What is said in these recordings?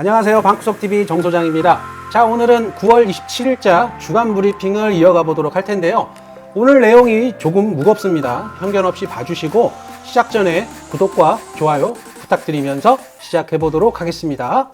안녕하세요. 방구석TV 정소장입니다. 자, 오늘은 9월 27일자 주간 브리핑을 이어가 보도록 할 텐데요. 오늘 내용이 조금 무겁습니다. 편견 없이 봐주시고 시작 전에 구독과 좋아요 부탁드리면서 시작해 보도록 하겠습니다.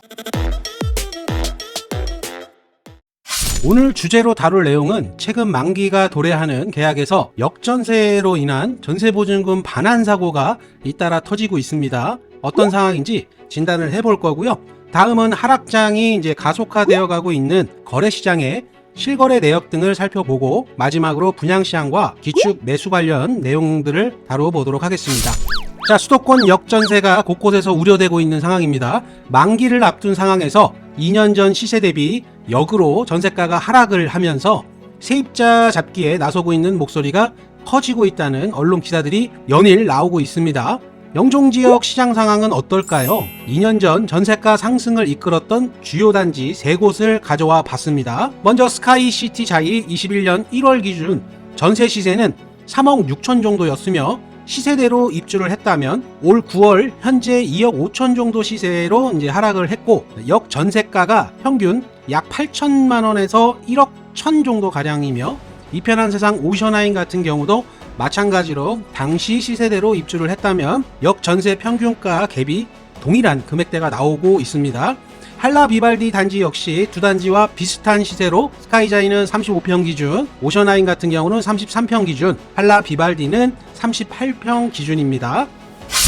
오늘 주제로 다룰 내용은 최근 만기가 도래하는 계약에서 역전세로 인한 전세보증금 반환 사고가 잇따라 터지고 있습니다. 어떤 상황인지 진단을 해볼 거고요. 다음은 하락장이 이제 가속화되어 가고 있는 거래 시장의 실거래 내역 등을 살펴보고 마지막으로 분양시장과 기축 매수 관련 내용들을 다뤄보도록 하겠습니다. 자, 수도권 역전세가 곳곳에서 우려되고 있는 상황입니다. 만기를 앞둔 상황에서 2년 전 시세 대비 역으로 전세가가 하락을 하면서 세입자 잡기에 나서고 있는 목소리가 커지고 있다는 언론 기사들이 연일 나오고 있습니다. 영종 지역 시장 상황은 어떨까요? 2년 전 전세가 상승을 이끌었던 주요 단지 3곳을 가져와 봤습니다. 먼저 스카이시티 자이 21년 1월 기준 전세 시세는 3억 6천 정도였으며 시세대로 입주를 했다면 올 9월 현재 2억 5천 정도 시세로 이제 하락을 했고 역 전세가가 평균 약 8천만 원에서 1억 1천 정도 가량이며 이편한 세상 오션하인 같은 경우도 마찬가지로 당시 시세대로 입주를 했다면 역 전세 평균가 갭이 동일한 금액대가 나오고 있습니다. 한라 비발디 단지 역시 두 단지와 비슷한 시세로 스카이자이는 35평 기준, 오션하인 같은 경우는 33평 기준, 한라 비발디는 38평 기준입니다.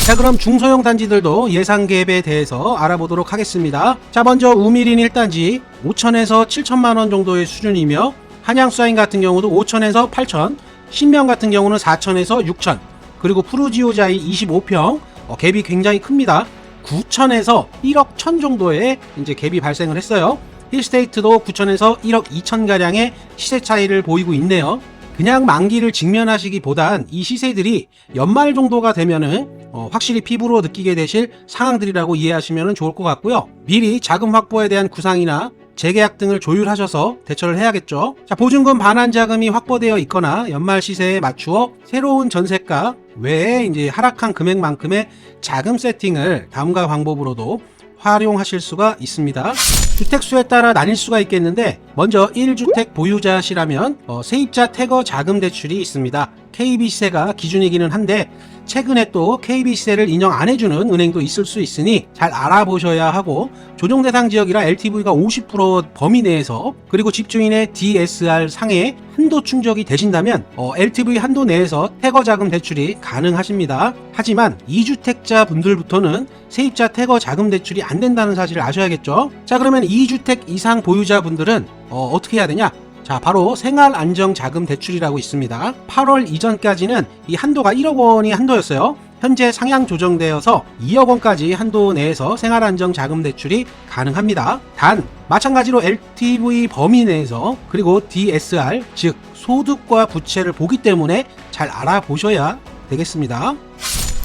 자 그럼 중소형 단지들도 예상 갭에 대해서 알아보도록 하겠습니다. 자 먼저 우미린 1단지 5천에서 7천만 원 정도의 수준이며 한양수아인 같은 경우도 5천에서 8천, 신명 같은 경우는 4천에서 6천, 그리고 푸르지오자이 25평 어, 갭이 굉장히 큽니다. 9천에서 1억 1천 정도의 이제 갭이 발생을 했어요. 힐스테이트도 9천에서 1억 2천 가량의 시세 차이를 보이고 있네요. 그냥 만기를 직면하시기보단 이 시세들이 연말 정도가 되면은 어, 확실히 피부로 느끼게 되실 상황들이라고 이해하시면 좋을 것 같고요. 미리 자금 확보에 대한 구상이나 재계약 등을 조율하셔서 대처를 해야겠죠. 자, 보증금 반환 자금이 확보되어 있거나 연말 시세에 맞추어 새로운 전세가 외에 이제 하락한 금액만큼의 자금 세팅을 다음과 방법으로도 활용하실 수가 있습니다. 주택수에 따라 나뉠 수가 있겠는데 먼저 1주택 보유자시라면 어, 세입자 태거 자금 대출이 있습니다. KB세가 기준이기는 한데 최근에 또 KB세를 인정 안 해주는 은행도 있을 수 있으니 잘 알아보셔야 하고 조정 대상 지역이라 LTV가 50% 범위 내에서 그리고 집주인의 DSR 상에 한도 충족이 되신다면 어, LTV 한도 내에서 태거 자금 대출이 가능하십니다. 하지만 2주택자 분들부터는 세입자 태거 자금 대출이 안 된다는 사실을 아셔야겠죠. 자 그러면 2주택 이상 보유자 분들은 어, 어떻게 해야 되냐? 자, 바로 생활안정자금 대출이라고 있습니다. 8월 이전까지는 이 한도가 1억 원이 한도였어요. 현재 상향 조정되어서 2억 원까지 한도 내에서 생활안정자금 대출이 가능합니다. 단, 마찬가지로 LTV 범위 내에서 그리고 DSR, 즉 소득과 부채를 보기 때문에 잘 알아보셔야 되겠습니다.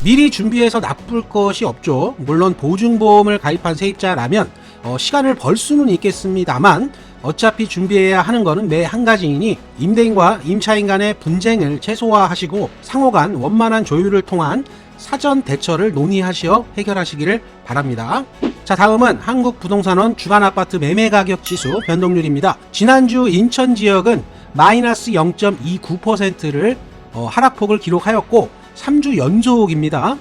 미리 준비해서 나쁠 것이 없죠. 물론 보증보험을 가입한 세입자라면 어, 시간을 벌 수는 있겠습니다만 어차피 준비해야 하는 것은 매 한 가지이니 임대인과 임차인 간의 분쟁을 최소화하시고 상호 간 원만한 조율을 통한 사전 대처를 논의하시어 해결하시기를 바랍니다. 자 다음은 한국부동산원 주간아파트 매매가격 지수 변동률입니다. 지난주 인천 지역은 마이너스 0.29%를 어, 하락폭을 기록하였고 3주 연속입니다.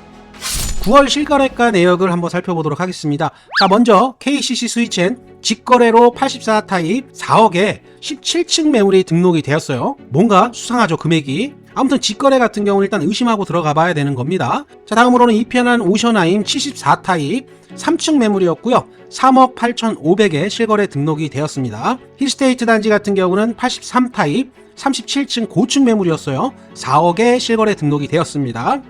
9월 실거래가 내역을 한번 살펴보도록 하겠습니다. 자, 먼저 KCC 스위첸 직거래로 84 타입 4억에 17층 매물이 등록이 되었어요. 뭔가 수상하죠, 금액이. 아무튼 직거래 같은 경우는 일단 의심하고 들어가 봐야 되는 겁니다. 자, 다음으로는 이편한 오션아임 74 타입 3층 매물이었고요. 3억 8,500에 실거래 등록이 되었습니다. 힐스테이트 단지 같은 경우는 83 타입 37층 고층 매물이었어요. 4억에 실거래 등록이 되었습니다.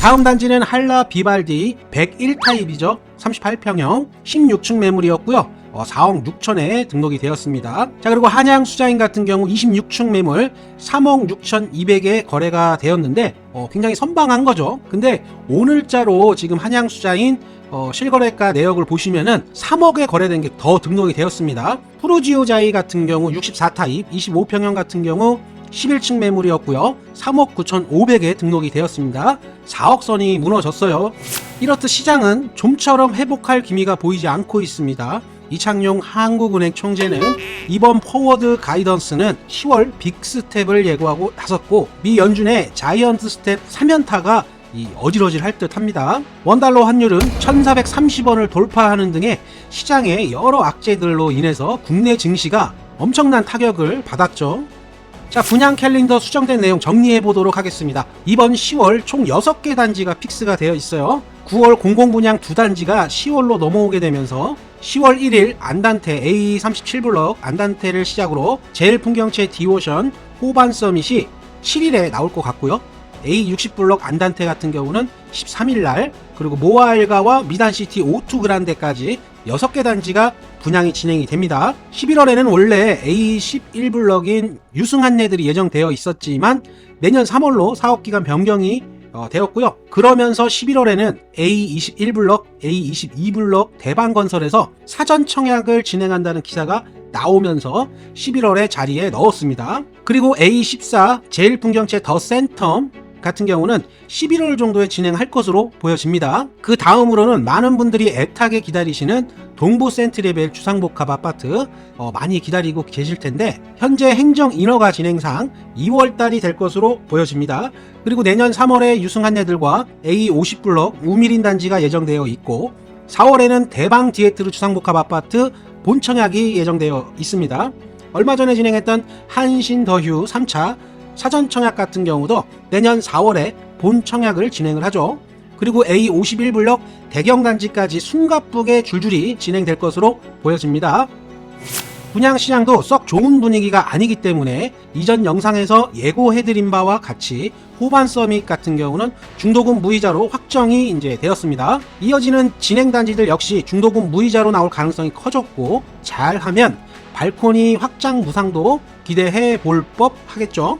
다음 단지는 한라 비발디 101 타입이죠. 38평형 16층 매물이었고요. 어, 4억 6천에 등록이 되었습니다. 자 그리고 한양 수자인 같은 경우 26층 매물 3억 6천 2백에 거래가 되었는데 어, 굉장히 선방한 거죠. 근데 오늘자로 지금 한양 수자인 어, 실거래가 내역을 보시면은 3억에 거래된 게 더 등록이 되었습니다. 푸르지오자이 같은 경우 64타입, 25평형 같은 경우 11층 매물이었고요. 3억 9,500에 등록이 되었습니다. 4억 선이 무너졌어요. 이렇듯 시장은 좀처럼 회복할 기미가 보이지 않고 있습니다. 이창용 한국은행 총재는 이번 포워드 가이던스는 10월 빅스텝을 예고하고 나섰고 미 연준의 자이언트 스텝 3연타가 이 어질어질 할 듯 합니다. 원달러 환율은 1,430원을 돌파하는 등의 시장의 여러 악재들로 인해서 국내 증시가 엄청난 타격을 받았죠. 자, 분양 캘린더 수정된 내용 정리해 보도록 하겠습니다. 이번 10월 총 6개 단지가 픽스가 되어 있어요. 9월 공공 분양 두 단지가 10월로 넘어오게 되면서 10월 1일 안단테 A37블럭 안단테를 시작으로 제일 풍경채 디오션 호반 서밋이 7일에 나올 것 같고요. A60블럭 안단테 같은 경우는 13일 날 그리고 모아일가와 미단시티 오투 그란데까지 6개 단지가 분양이 진행이 됩니다. 11월에는 원래 A11블럭인 유승 한내들이 예정되어 있었지만 내년 3월로 사업 기간 변경이 어, 되었고요. 그러면서 11월에는 A21블럭, A22블럭 대방 건설에서 사전 청약을 진행한다는 기사가 나오면서 11월에 자리에 넣었습니다. 그리고 A14 제일풍경채 더 센텀 같은 경우는 11월 정도에 진행할 것으로 보여집니다. 그 다음으로는 많은 분들이 애타게 기다리시는 동부 센트레벨 주상복합 아파트 어, 많이 기다리고 계실 텐데 현재 행정 인허가 진행상 2월 달이 될 것으로 보여집니다. 그리고 내년 3월에 유승한네들과 A50블럭 우미린 단지가 예정되어 있고 4월에는 대방 디에트르 주상복합 아파트 본청약이 예정되어 있습니다. 얼마 전에 진행했던 한신더휴 3차 사전 청약 같은 경우도 내년 4월에 본 청약을 진행을 하죠. 그리고 A51블럭 대경 단지까지 숨가쁘게 줄줄이 진행될 것으로 보여집니다. 분양 시장도 썩 좋은 분위기가 아니기 때문에 이전 영상에서 예고해드린 바와 같이 호반 서밋 같은 경우는 중도금 무이자로 확정이 이제 되었습니다. 이어지는 진행 단지들 역시 중도금 무이자로 나올 가능성이 커졌고 잘하면 발코니 확장 무상도 기대해 볼 법 하겠죠.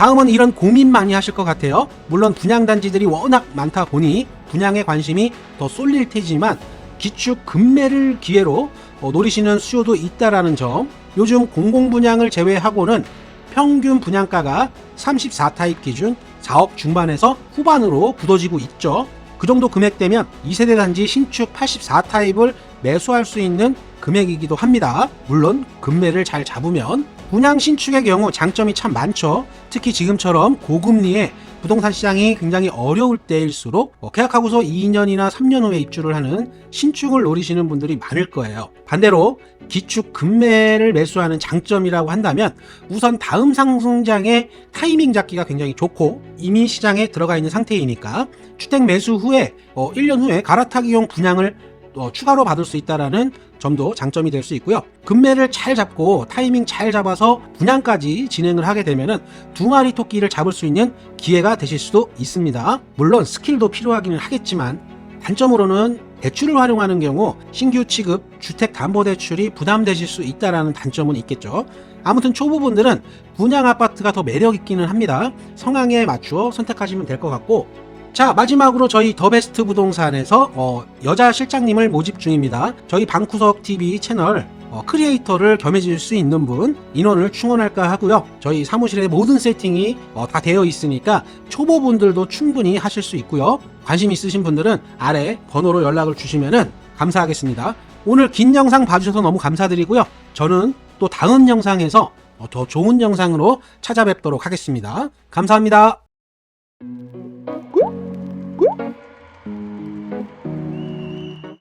다음은 이런 고민 많이 하실 것 같아요. 물론 분양 단지들이 워낙 많다 보니 분양에 관심이 더 쏠릴 테지만 기축 급매를 기회로 어, 노리시는 수요도 있다라는 점. 요즘 공공 분양을 제외하고는 평균 분양가가 34타입 기준 4억 중반에서 후반으로 굳어지고 있죠. 그 정도 금액대면 2세대 단지 신축 84타입을 매수할 수 있는 금액이기도 합니다. 물론 금매를 잘 잡으면 분양 신축의 경우 장점이 참 많죠. 특히 지금처럼 고금리에 부동산 시장이 굉장히 어려울 때일수록 어, 계약하고서 2년이나 3년 후에 입주를 하는 신축을 노리시는 분들이 많을 거예요. 반대로 기축 급매를 매수하는 장점이라고 한다면 우선 다음 상승장의 타이밍 잡기가 굉장히 좋고 이미 시장에 들어가 있는 상태이니까 주택 매수 후에 어, 1년 후에 갈아타기용 분양을 어, 추가로 받을 수 있다라는 점도 장점이 될 수 있고요. 금매를 잘 잡고 타이밍 잘 잡아서 분양까지 진행을 하게 되면은 두 마리 토끼를 잡을 수 있는 기회가 되실 수도 있습니다. 물론 스킬도 필요하기는 하겠지만 단점으로는 대출을 활용하는 경우 신규 취급 주택 담보 대출이 부담되실 수 있다라는 단점은 있겠죠. 아무튼 초보분들은 분양 아파트가 더 매력 있기는 합니다. 성향에 맞추어 선택하시면 될 것 같고 자 마지막으로 저희 더베스트 부동산에서 어, 여자 실장님을 모집 중입니다. 저희 방구석 TV 채널 어, 크리에이터를 겸해줄 수 있는 분 인원을 충원할까 하고요. 저희 사무실에 모든 세팅이 어, 다 되어 있으니까 초보분들도 충분히 하실 수 있고요. 관심 있으신 분들은 아래 번호로 연락을 주시면 감사하겠습니다. 오늘 긴 영상 봐주셔서 너무 감사드리고요. 저는 또 다음 영상에서 어, 더 좋은 영상으로 찾아뵙도록 하겠습니다. 감사합니다.